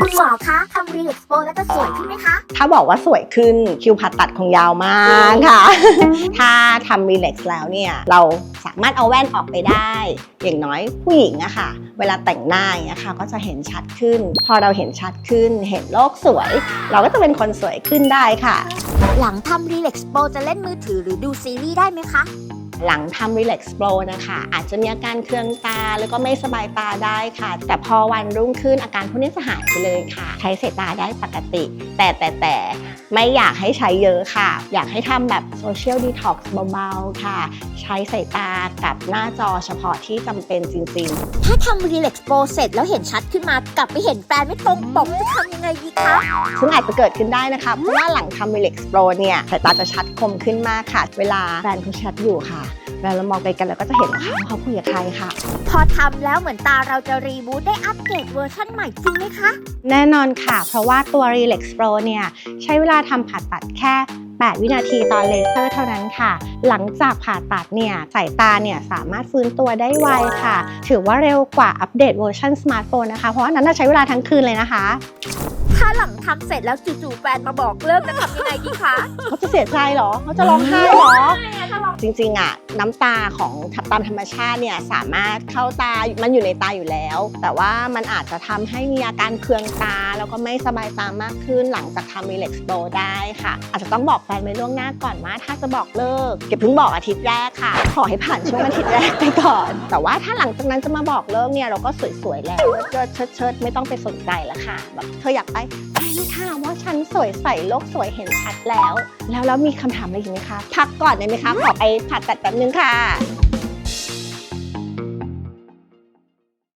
คุณหมอคะทำรีเล็กซ์โปแล้วจะสวยขึ้นไหมคะ ถ้าบอกว่าสวยขึ้นคิวผ่าตัดคงยาวมากค่ะ ถ้าทำรีเล็กซ์แล้วเนี่ย เราสามารถเอาแว่นออกไปได้ อย่างน้อยผู้หญิงอะค่ะ เวลาแต่งหน้าอย่างเงี้ยค่ะก็จะเห็นชัดขึ้น พอเราเห็นชัดขึ้น เห็นโลกสวย เราก็จะเป็นคนสวยขึ้นได้ค่ะ หลังทำรีเล็กซ์โปจะเล่นมือถือหรือดูซีรีส์ได้ไหมคะ หลังทำ Relax Pro นะคะ อาจจะมีอาการเคืองตาแล้วก็ไม่สบายตาได้ค่ะ แต่พอวันรุ่งขึ้นอาการพวกนี้จะหายไปเลยค่ะ ใช้สายตาได้ปกติ แต่แต่แต่ไม่อยากให้ใช้เยอะค่ะ อยากให้ทำแบบ Social Detox เบาๆค่ะ ใช้สายตากับหน้าจอเฉพาะที่จำเป็นจริงๆ ถ้าทำรีเล็กซ์โปเสร็จแล้วเห็นชัดขึ้นมากลับไปเห็นแฟนไม่ตรงปกจะทำยังไงดีคะซึ่งอาจจะเกิดขึ้นได้นะคะเพราะว่าหลังทำ Relax Pro เนี่ยสายตาจะชัดคมขึ้นมากค่ะ เวลาแฟนเขาแชทอยู่ค่ะ เวลาเรามองไกลกันเราก็จะเห็นว่าเขาเขาคุยกับใครค่ะ พอทำแล้วเหมือนตาเราจะรีบูตได้อัปเกรดเวอร์ชันใหม่จริงไหมคะ แน่นอนค่ะ เพราะว่าตัว Relax Pro เนี่ยใช้เวลาทำผ่าตัดแค่ 8 วินาทีตอนเลเซอร์เท่านั้นค่ะ หลังจากผ่าตัดเนี่ยสายตาเนี่ยสามารถฟื้นตัวได้ไวค่ะ ถือว่าเร็วกว่าอัปเดตเวอร์ชันสมาร์ทโฟนนะคะ เพราะว่าอันนั้นนะใช้เวลาทั้งคืนเลยนะคะ ถ้าหลังทำเสร็จแล้วจู่ๆแฟนมาบอกเลิกจะทำยังไงดีคะเขาจะเสียใจเหรอ เขาจะร้องไห้เหรอ จริงๆอะน้ำตาของตามธรรมชาติเนี่ยสามารถเข้าตา มันอยู่ในตาอยู่แล้ว แต่ว่ามันอาจจะทำให้มีอาการเคืองตา แล้วก็ไม่สบายตามากขึ้นหลังจากทำ Relax Pro ได้ค่ะ อาจจะต้องบอกแฟนไว้ล่วงหน้าก่อนว่าถ้าจะบอกเลิกอย่าเพิ่งบอกอาทิตย์แรกค่ะ ขอให้ผ่านช่วงอาทิตย์แรกไปก่อน แต่ว่าถ้าหลังจากนั้นจะมาบอกเลิกเนี่ยเราก็สวยๆแล้วเจิดเชิดๆไม่ต้องไปสนใจแล้วค่ะแบบเธออยากไปไปเลยค่ะว่าฉันสวยใสโลกสวยเห็นชัดแล้ว แล้วแล้วมีคำถามอะไรอีกไหมคะ พักก่อนได้ไหมคะ ขอไปผ่าตัดแป๊บนึงค่ะ